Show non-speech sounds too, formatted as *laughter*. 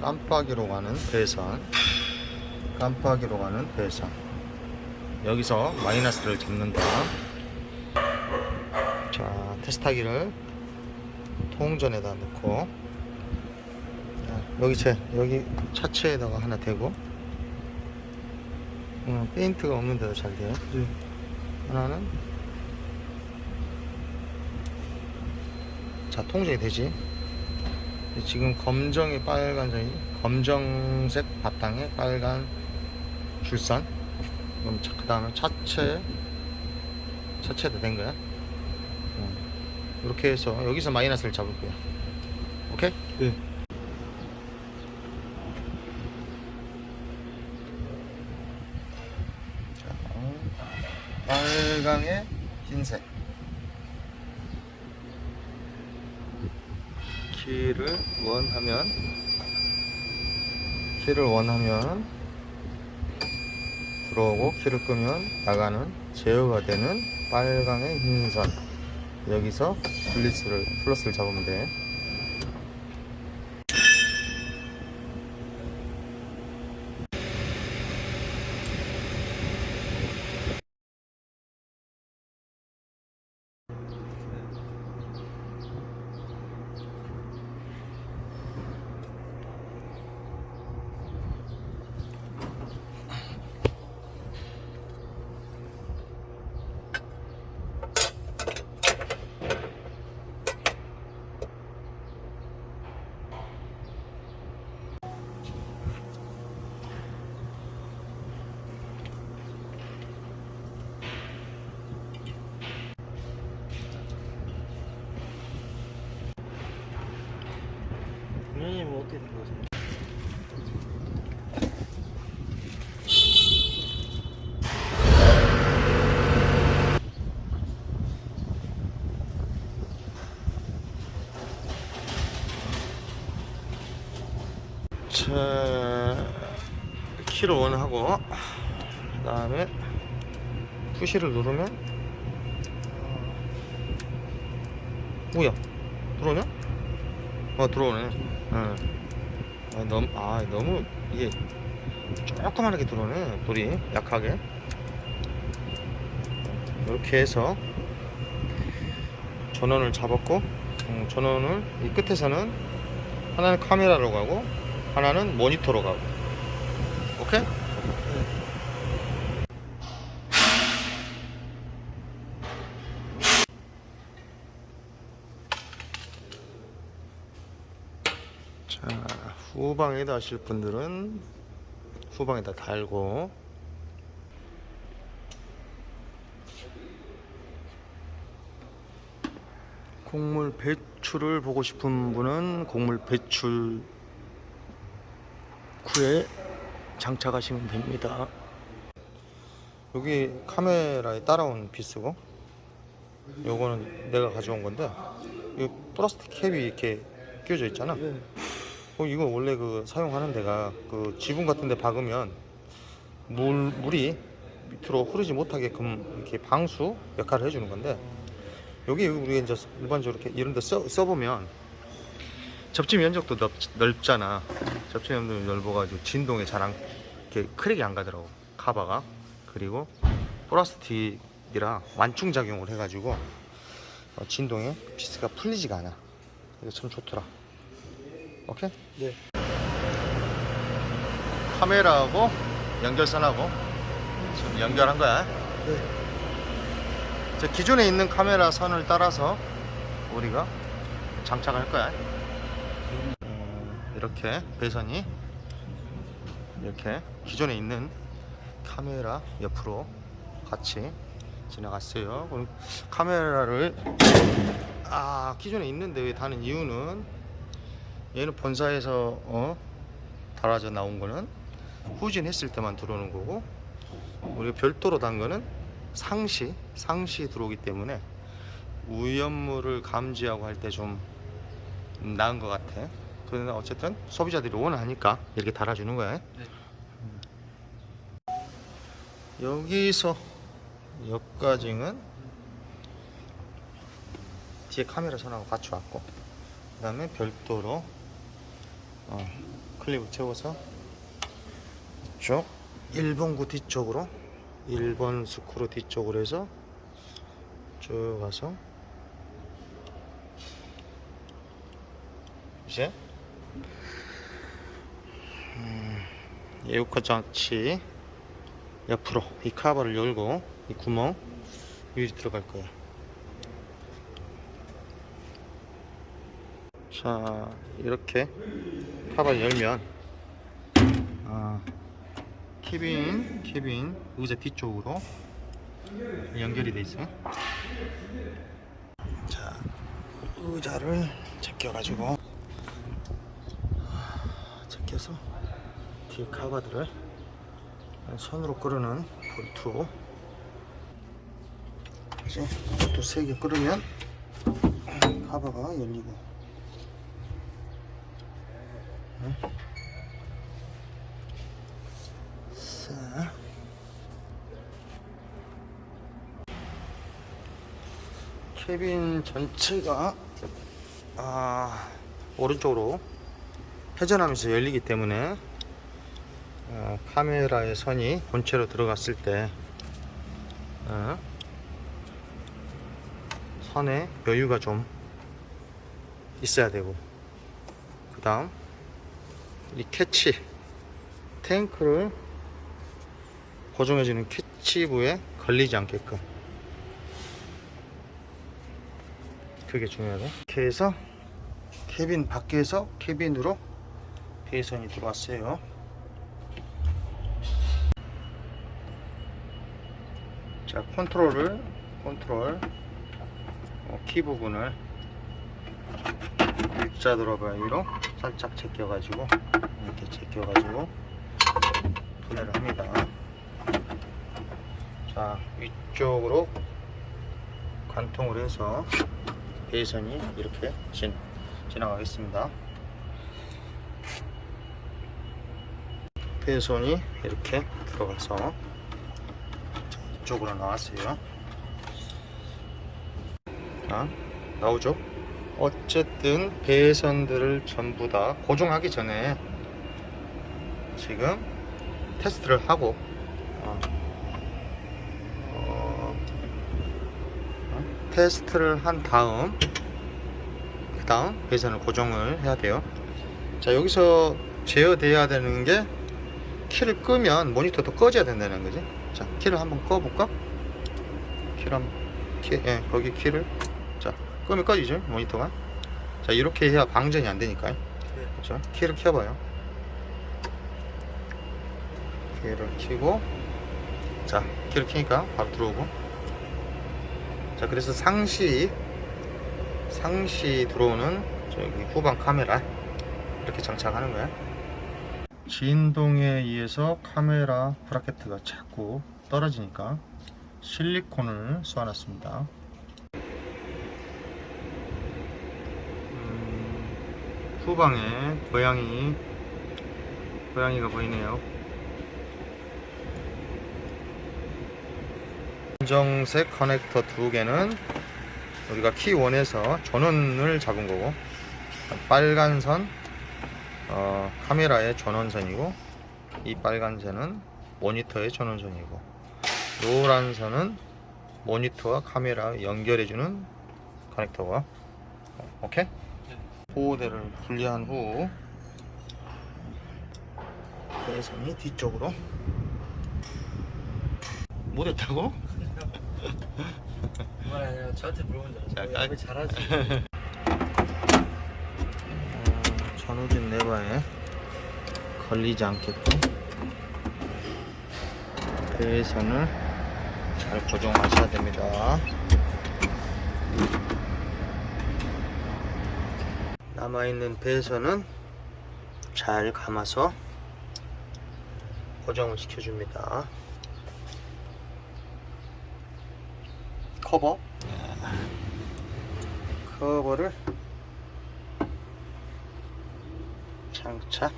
깜빡이로 가는 배선 깜빡이로 가는 배선 여기서 마이너스를 잡는다. 자 테스타기를 통전에다 넣고. 자, 여기 제 여기 차체에다가 하나 대고. 음, 페인트가 없는 데도 잘 돼요? 네. 하나는? 자 통전이 되지 지금 검정이 빨간색이 검정색 바탕에 빨간 줄선 그럼 그 다음에 차체 차체도 된 거야 음. 이렇게 해서 여기서 마이너스를 잡을 거야 오케이? 네. 자, 빨강에 흰색 키를 원하면 키를 원하면 들어오고 키를 끄면 나가는 제어가 되는 빨강의 흰선. 여기서 플리스를 플러스를 잡으면 돼 공연님은 어떻게 된 거죠? 자, 키를 원하고 그 다음에 푸시를 누르면 오야 들어오냐? 어 들어오네 응. 아, 너무, 아 너무 이게 조그만하게 들어오네 불이 약하게 이렇게 해서 전원을 잡았고 음, 전원을 이 끝에서는 하나는 카메라로 가고 하나는 모니터로 가고 오케이? 자 후방에다 하실 분들은 후방에다 달고 곡물 배출을 보고 싶은 분은 곡물 배출 후에 장착하시면 됩니다. 여기 카메라에 따라온 피스고 요거는 내가 가져온 건데 이 플라스틱 캡이 이렇게 끼워져 있잖아. 네. 어, 이거 원래 그 사용하는 데가 그 지붕 같은 데 박으면 물, 물이 밑으로 흐르지 못하게끔 이렇게 방수 역할을 해주는 건데 여기 우리가 이제 일반적으로 이렇게 이런 데 써, 써보면 접지 면적도 넓, 넓잖아. 접지 면적이 넓어가지고 진동에 잘 안, 이렇게 크랙이 안 가더라고. 카바가. 그리고 플라스틱이라 완충 작용을 해가지고 어, 진동에 피스가 풀리지가 않아. 이거 참 좋더라 오케이? 네. 카메라하고 연결선하고 지금 연결한 거야 네. 저 기존에 있는 카메라 선을 따라서 우리가 장착할 거야. 음, 이렇게 배선이 이렇게 기존에 있는 카메라 옆으로 같이 지나갔어요. 그럼 카메라를 아 기존에 있는데 왜 다는 이유는 얘는 본사에서 어, 달아져 나온 거는 후진했을 때만 들어오는 거고 우리가 별도로 단 거는 상시 상시 들어오기 때문에 위험물을 감지하고 할 때 좀 나은 것 같아. 그러나 어쨌든 소비자들이 원하니까 이렇게 달아주는 거야. 네. 음. 여기서 여기까지는 뒤에 카메라 선하고 같이 왔고, 그 다음에 별도로 어, 클립을 채워서 이쪽 1번구 뒤쪽으로 1번 스크루 뒤쪽으로 해서 쭉 가서 이제 음, 에어컨 장치 옆으로 이 카바를 열고 이 구멍 여기 들어갈 거야. 자 이렇게 카바를 열면 아, 캐빈 캐빈 의자 뒤쪽으로 연결이 돼 있어요. 자 의자를 제껴가지고 제껴서 뒤에 카바들을 손으로 끌어는 볼트 이제 볼트 3개 끌으면 카바가 열리고 응? 자. 캐빈 전체가 아, 오른쪽으로 회전하면서 열리기 때문에 어, 카메라의 선이 본체로 들어갔을 때 어, 선에 여유가 좀 있어야 되고 그 다음 이 캐치 탱크를 고정해주는 캐치부에 걸리지 않게끔. 그게 중요하네 이렇게 해서 캐빈 밖에서 캐빈으로 배선이 들어왔어요. 자 컨트롤을 컨트롤 어, 키 부분을 일자 드러바위로 살짝 제껴가지고 이렇게 제껴가지고 분해를 합니다. 자 위쪽으로 관통을 해서 배선이 이렇게 진, 지나가겠습니다. 배선이 이렇게 들어가서 이쪽으로 나왔어요. 자 나오죠 어쨌든 배선들을 전부 다 고정하기 전에 지금 테스트를 하고 어, 어, 어, 테스트를 한 다음 그 다음 배선을 고정을 해야 돼요. 자 여기서 제어돼야 되는 게 키를 끄면 모니터도 꺼져야 된다는 거지. 자 키를 한번 꺼볼까? 키를 한번 키, 예, 거기 키를 자 끄면 꺼지죠 모니터가. 자 이렇게 해야 방전이 안 되니까 그렇죠 키를 켜봐요. 키를 켜고. 자 키를 켜니까 바로 들어오고. 자 그래서 상시 상시 들어오는 저기 후방 카메라. 이렇게 장착하는 거야. 진동에 의해서 카메라 브라켓트가 자꾸 떨어지니까 실리콘을 쏘아놨습니다 음, 후방에 고양이 고양이가 보이네요 검정색 커넥터 두 개는 우리가 키1에서 전원을 잡은 거고 빨간 선 어, 카메라의 전원선이고 이 빨간 선은 모니터의 전원선이고 노란 선은 모니터와 카메라 연결해주는 커넥터가 어, 오케이? 보호대를 분리한 후 배선이 뒤쪽으로 못했다고? 아니라 *laughs* 저한테 물어본 줄 자, 알았어. 깔- 왜 잘하지? *laughs* 어, 전후진 레버에 걸리지 않게끔 배선을 잘 고정하셔야 됩니다. 남아있는 배선은 잘 감아서 고정을 시켜줍니다. 커버? 커버를 장착